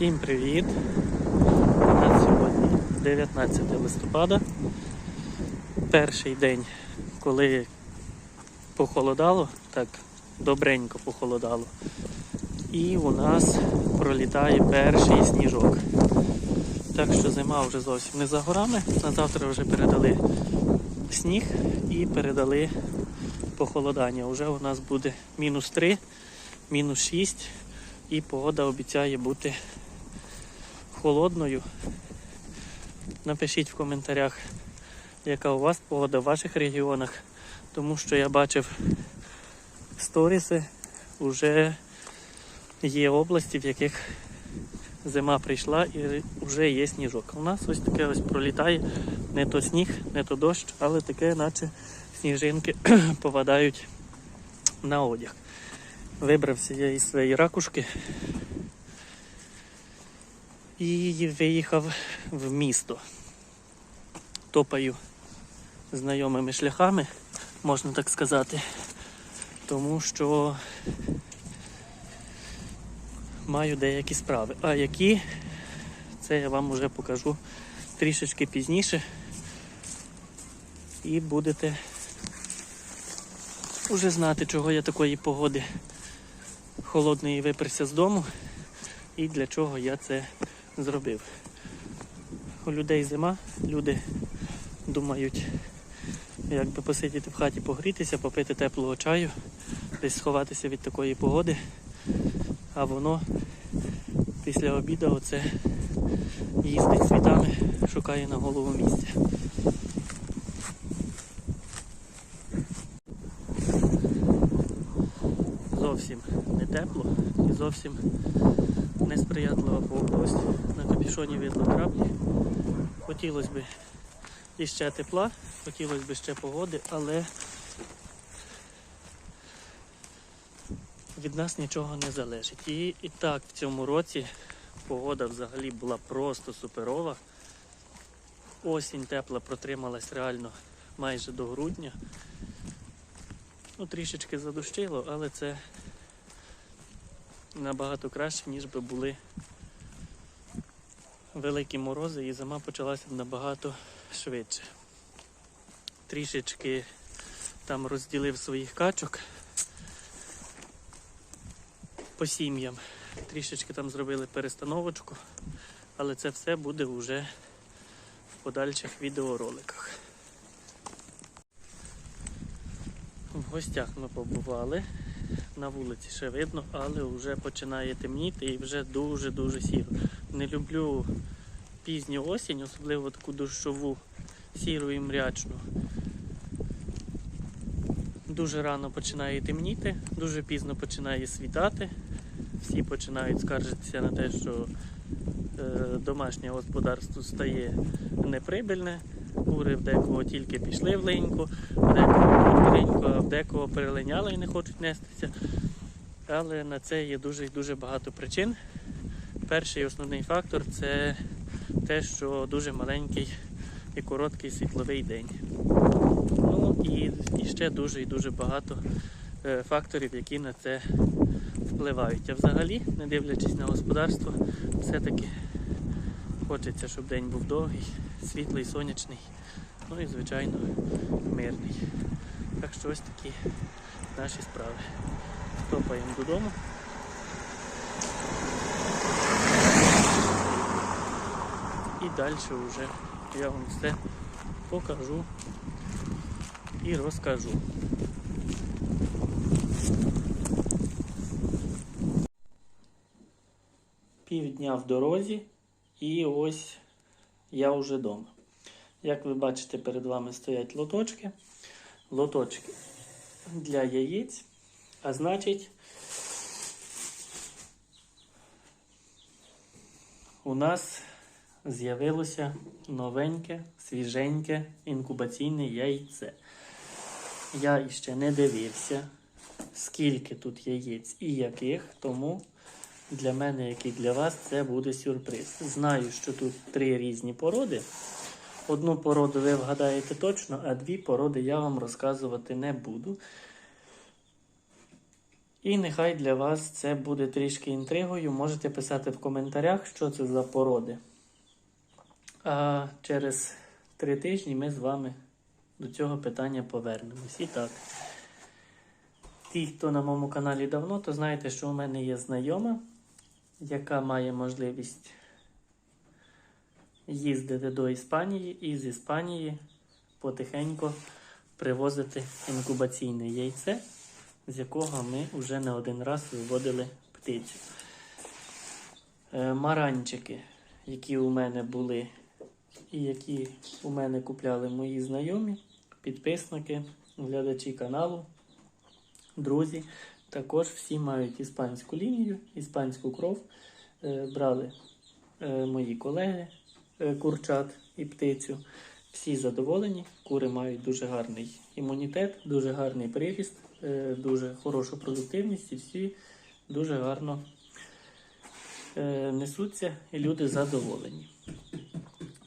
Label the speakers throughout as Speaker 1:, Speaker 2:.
Speaker 1: Всім привіт! У нас сьогодні 19 листопада. Перший день, коли похолодало, так добренько похолодало. І у нас пролітає перший сніжок. Так що зима вже зовсім не за горами. На завтра вже передали сніг і передали похолодання. Уже у нас буде мінус 3, мінус 6 і погода обіцяє бути холодною. Напишіть в коментарях, яка у вас погода в ваших регіонах, тому що я бачив сторіси, вже є області, в яких зима прийшла і вже є сніжок. У нас ось таке ось пролітає не то сніг, не то дощ, але таке, наче сніжинки попадають на одяг. Вибрався я із своєї ракушки і виїхав в місто. Топаю знайомими шляхами, можна так сказати, тому що маю деякі справи. А які, це я вам вже покажу трішечки пізніше. І будете вже знати, чого я такої погоди холодної виперся з дому і для чого я це зробив. У людей зима, люди думають, як би посидіти в хаті, погрітися, попити теплого чаю, десь сховатися від такої погоди, а воно після обіду оце їздить світами, шукає на голову місця. Зовсім не тепло і зовсім несприятлива погода. На капюшоні видно краплі. Хотілося б іще тепла, хотілося б ще погоди, але від нас нічого не залежить. І, і так в цьому році погода взагалі була просто суперова. Осінь тепла протрималась реально майже до грудня. Ну, трішечки задущило, але це набагато краще, ніж би були великі морози і зима почалася набагато швидше. Трішечки там розділив своїх качок по сім'ям. Трішечки там зробили перестановочку, але це все буде вже в подальших відеороликах. В гостях ми побували. На вулиці ще видно, але вже починає темніти і вже дуже-дуже сіро. Не люблю пізню осінь, особливо таку дощову, сіру і мрячну. Дуже рано починає темніти, дуже пізно починає світати. Всі починають скаржитися на те, що е, домашнє господарство стає неприбильне. Кури в декого тільки пішли в линьку, в декого в а в декого перелиняли і не хочуть нестися. Але на це є дуже дуже багато причин. Перший основний фактор це те, що дуже маленький і короткий світловий день. Ну і, і ще дуже і дуже багато е, факторів, які на це впливають. А взагалі, не дивлячись на господарство, все-таки хочеться, щоб день був довгий, світлий, сонячний, ну і, звичайно, мирний. Так що ось такі наші справи. Топаємо додому. І далі вже я вам все покажу і розкажу. Півдня в дорозі і ось я вже вдома. Як ви бачите, перед вами стоять лоточки. Лоточки для яєць. А значить, у нас з'явилося новеньке, свіженьке інкубаційне яйце. Я іще не дивився, скільки тут яєць і яких, тому для мене, як і для вас, це буде сюрприз. Знаю, що тут три різні породи. Одну породу ви вгадаєте точно, а дві породи я вам розказувати не буду. І нехай для вас це буде трішки інтригою. Можете писати в коментарях, що це за породи. А через три тижні ми з вами до цього питання повернемось. І так. Ті, хто на моєму каналі давно, то знаєте, що у мене є знайома, яка має можливість їздити до Іспанії і з Іспанії потихеньку привозити інкубаційне яйце, з якого ми вже не один раз виводили птицю. Е, Маранчики, які у мене були, і які у мене купляли мої знайомі, підписники, глядачі каналу, друзі, також всі мають іспанську лінію, іспанську кров. Е, Брали е, мої колеги е, курчат і птицю. Всі задоволені. Кури мають дуже гарний імунітет, дуже гарний приріст, дуже хорошу продуктивність і всі дуже гарно несуться і люди задоволені.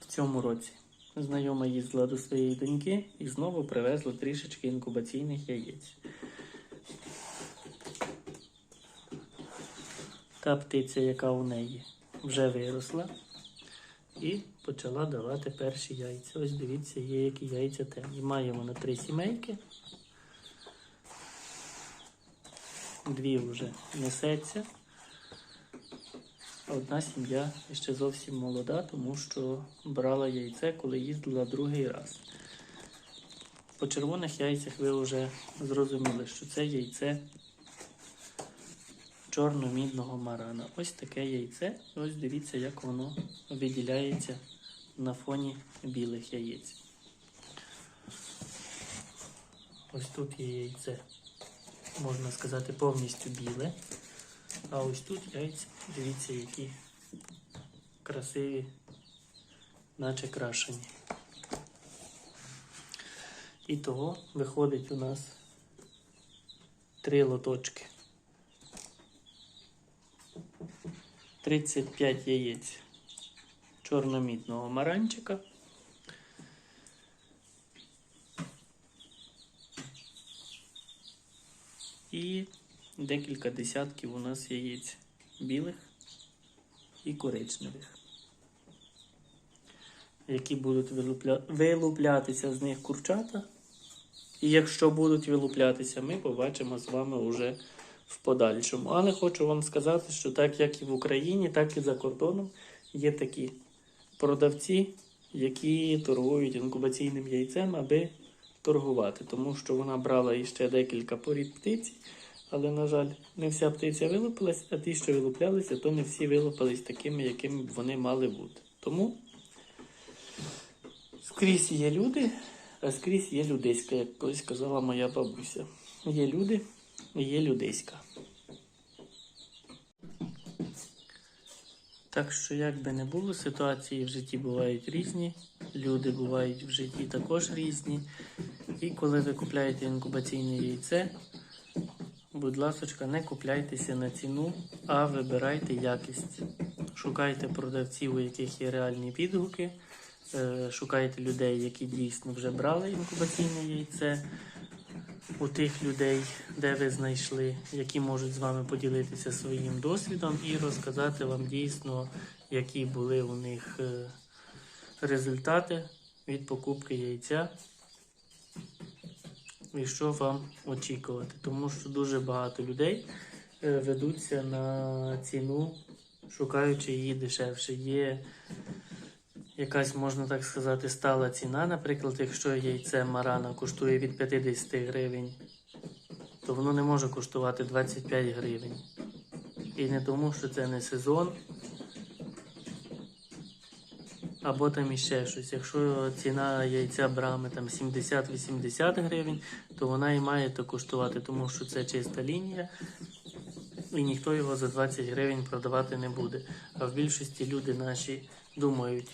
Speaker 1: В цьому році знайома їздила до своєї доньки і знову привезла трішечки інкубаційних яєць. Та птиця, яка у неї вже виросла і почала давати перші яйця. Ось дивіться, є які яйця темні. Має вона три сімейки. Дві вже несеться. Одна сім'я ще зовсім молода, тому що брала яйце, коли їздила другий раз. По червоних яйцях ви вже зрозуміли, що це яйце чорно-мідного марана. Ось таке яйце. Ось дивіться, як воно виділяється на фоні білих яєць. Ось тут є яйце, можна сказати, повністю біле. А ось тут яйця, дивіться, які красиві, наче крашені. І того виходить у нас три лоточки. 35 яєць чорномітного маранчика. І декілька десятків у нас яєць білих і коричневих, які будуть вилупля... вилуплятися з них курчата. І якщо будуть вилуплятися, ми побачимо з вами уже в подальшому. Але хочу вам сказати, що так як і в Україні, так і за кордоном є такі продавці, які торгують інкубаційним яйцем, аби торгувати. Тому що вона брала іще декілька порід птиці, але, на жаль, не вся птиця вилупилась, а ті, що вилуплялися, то не всі вилупились такими, якими б вони мали бути. Тому скрізь є люди, а скрізь є людиська, як колись казала моя бабуся. Є люди є людиська. Так що, як би не було, ситуації в житті бувають різні, люди бувають в житті також різні. І коли ви купляєте інкубаційне яйце, будь ласочка, не купляйтеся на ціну, а вибирайте якість. Шукайте продавців, у яких є реальні відгуки. е, Шукайте людей, які дійсно вже брали інкубаційне яйце. У тих людей, де ви знайшли, які можуть з вами поділитися своїм досвідом і розказати вам дійсно, які були у них е, результати від покупки яйця і що вам очікувати. Тому що дуже багато людей е, ведуться на ціну, шукаючи її дешевше. Є якась, можна так сказати, стала ціна. Наприклад, якщо яйце марана коштує від 50 гривень, то воно не може коштувати 25 гривень. І не тому, що це не сезон. Або там іще щось. Якщо ціна яйця брами там 70-80 гривень, то вона і має то коштувати, тому що це чиста лінія, і ніхто його за 20 гривень продавати не буде. А в більшості люди наші думають,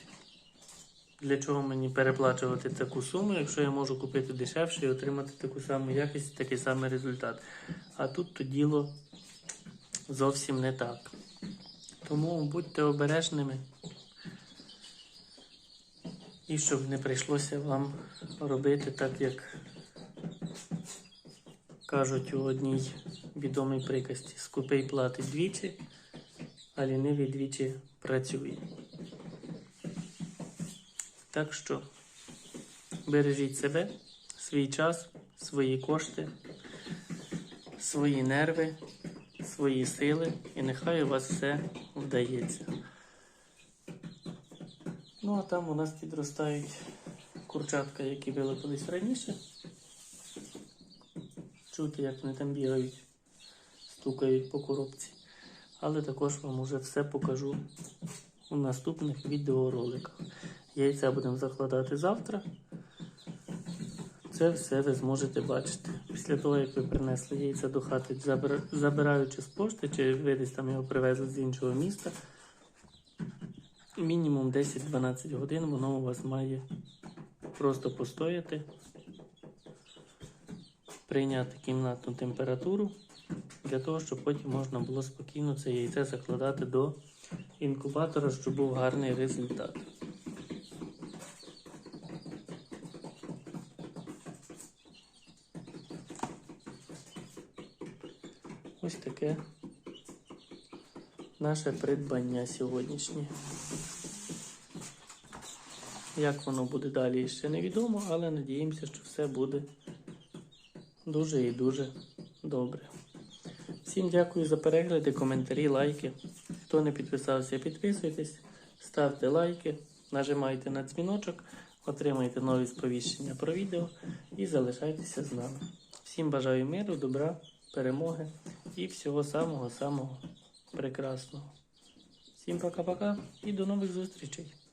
Speaker 1: для чого мені переплачувати таку суму, якщо я можу купити дешевше і отримати таку саму якість, такий самий результат. А тут то діло зовсім не так. Тому будьте обережними. І щоб не прийшлося вам робити так, як кажуть у одній відомій приказці. Скупий платить двічі, а лінивий двічі працює. Так що бережіть себе, свій час, свої кошти, свої нерви, свої сили, і нехай у вас все вдається. Ну, а там у нас підростають курчатка, які вилупились раніше. Чути, як вони там бігають, стукають по коробці. Але також вам уже все покажу у наступних відеороликах. Яйця будемо закладати завтра. Це все ви зможете бачити. Після того, як ви принесли яйця до хати, забираючи з пошти, чи ви десь там його привезли з іншого міста, мінімум 10-12 годин воно у вас має просто постояти, прийняти кімнатну температуру, для того, щоб потім можна було спокійно це яйце закладати до інкубатора, щоб був гарний результат. Ось таке наше придбання сьогоднішнє. Як воно буде далі, ще невідомо, але надіємося, що все буде дуже і дуже добре. Всім дякую за перегляди, коментарі, лайки. Хто не підписався, підписуйтесь, ставте лайки, нажимайте на дзвіночок, отримайте нові сповіщення про відео і залишайтеся з нами. Всім бажаю миру, добра, перемоги і всього самого-самого прекрасного. Всім пока-пока і до нових зустрічей!